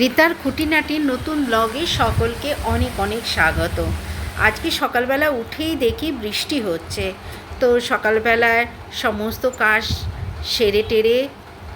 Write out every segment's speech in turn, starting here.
রিতার খুঁটিনাটির নতুন ব্লগে সকলকে অনেক অনেক স্বাগত। আজকে সকালবেলা উঠেই দেখি বৃষ্টি হচ্ছে। তো সকালবেলায় সমস্ত কাজ সেরে টেরে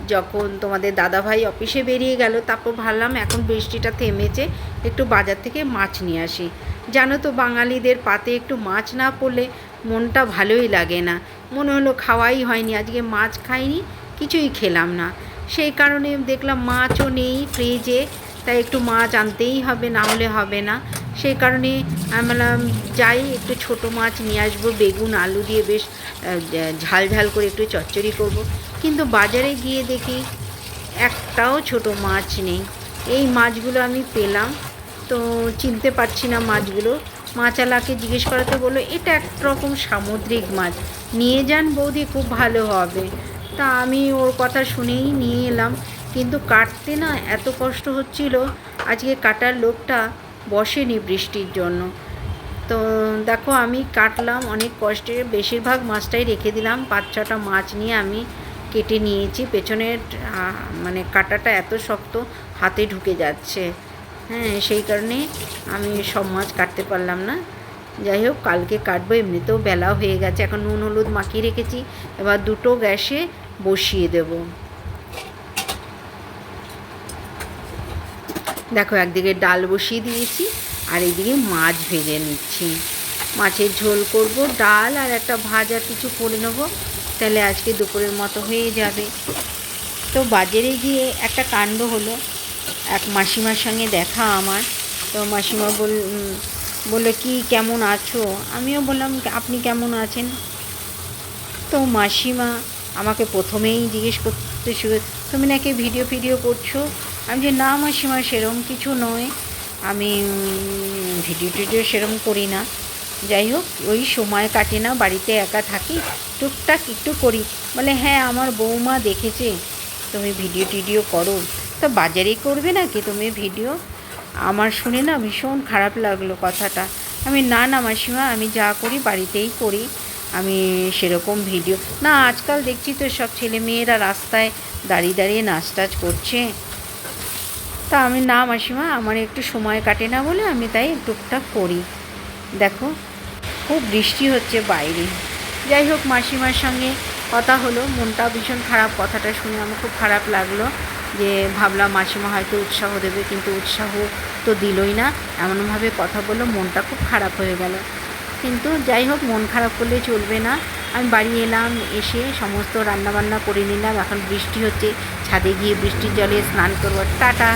যখন তোমাদের দাদাভাই অফিসে বেরিয়ে গেল, তারপর ভাবলাম এখন বৃষ্টিটা থেমেছে, একটু বাজার থেকে মাছ নিয়ে আসি। জানো তো, বাঙালিদের পাতে একটু মাছ না পড়লে মনটা ভালোই লাগে না। মনে হলো খাওয়াই হয়নি, আজকে মাছ খাইনি, কিছুই খেলাম না। সেই কারণে দেখলাম মাছও নেই ফ্রিজে তাই একটু মাছ আনতেই হবে, না হলে হবে না। সেই কারণে আমি বললাম, যাই, একটু ছোট মাছ নিয়ে আসব, বেগুন, আলু দিয়ে বেশ ঝাল ঝাল করে একটু চচ্চড়ি করব। কিন্তু বাজারে গিয়ে দেখি একটাও ছোট মাছ নেই। এই মাছগুলো আমি পেলাম। তো চিনতে পারছি না মাছগুলো। মাছালাকে জিজ্ঞেস করাতে বলল, এটা একরকম সামুদ্রিক মাছ। নিয়ে যান বৌদি, খুব ভালো হবে। তা আমি ওর কথা শুনেই নিয়ে এলাম। কিন্তু কাটতে না এত কষ্ট হচ্ছিল, আজকে কাটার লোকটা বসেনি বৃষ্টির জন্য। তো দেখো আমি কাটলাম, অনেক কষ্টে বেশিরভাগ মাছটাই রেখে দিলাম। পাঁচ ছটা মাছ নিয়ে আমি কেটে নিয়েছি। পেছনের মানে কাটাটা এত শক্ত হাতে ঢুকে যাচ্ছে। হ্যাঁ সেই কারণে আমি সব মাছ কাটতে পারলাম না। যাই হোক, কালকে কাটবো। এমনিতেও বেলাও হয়ে গেছে। এখন নুন, হলুদ মাখিয়ে রেখেছি। এবার দুটো গ্যাসে বসিয়ে দেবো। দেখো, একদিকে ডাল বসিয়ে দিয়েছি, আর এইদিকে মাছ ভেজে নিচ্ছি। মাছের ঝোল করব, ডাল আর একটা ভাজা কিছু করে নেব, তাহলে আজকে দুপুরের মতো হয়ে যাবে। তো বাজারে গিয়ে একটা কাণ্ড হলো, এক মাসিমার সঙ্গে দেখা আমার। তো মাসিমা বল বলল, কি, কেমন আছো? আমিও বললাম, আপনি কেমন আছেন? তো মাসিমা আমাকে প্রথমেই জিজ্ঞেস করতে শুরু তুমি নাকি ভিডিও ফিডিও করছ? আমি যে না মাসিমা, সেরম কিছু নয়। আমি ভিডিও টিডিও সেরম করি না। যাই হোক, ওই সময় কাটে না, বাড়িতে একা থাকি, টুকটাক একটু করি। বলে হ্যাঁ আমার বৌমা দেখেছে, তুমি ভিডিও টিডিও করো। তো বাজারে করবে না কি তুমি ভিডিও আমার শুনে না ভীষণ খারাপ লাগল কথাটা। আমি, না না মাসিমা, আমি যা করি বাড়িতেই করি। আমি সেরকম ভিডিও না, আজকাল দেখছি তো সব ছেলে মেয়েরা রাস্তায় দাঁড়িয়ে দাঁড়িয়ে নাচ টাচ করছে। তা আমি, না মাসিমা, আমার একটু সময় কাটে না বলে আমি তাই টুকটাক করি। দেখো, খুব বৃষ্টি হচ্ছে বাইরে। যাই হোক, মাসিমার সঙ্গে কথা হলো। মনটা ভীষণ খারাপ, কথাটা শুনে আমার খুব খারাপ লাগল যে ভাবলাম মাসিমা হয়তো উৎসাহ দেবে, কিন্তু উৎসাহ তো দিলই না। এমনভাবে কথা বলল, মনটা খুব খারাপ হয়ে গেল। কিন্তু যাই হোক, মন খারাপ করলে চলবে না। আমি বাড়ি এলাম, এসে সমস্ত রান্নাবান্না করে নিলাম। এখন বৃষ্টি হচ্ছে, ছাদে গিয়ে বৃষ্টির জলে স্নান করব। টাটা।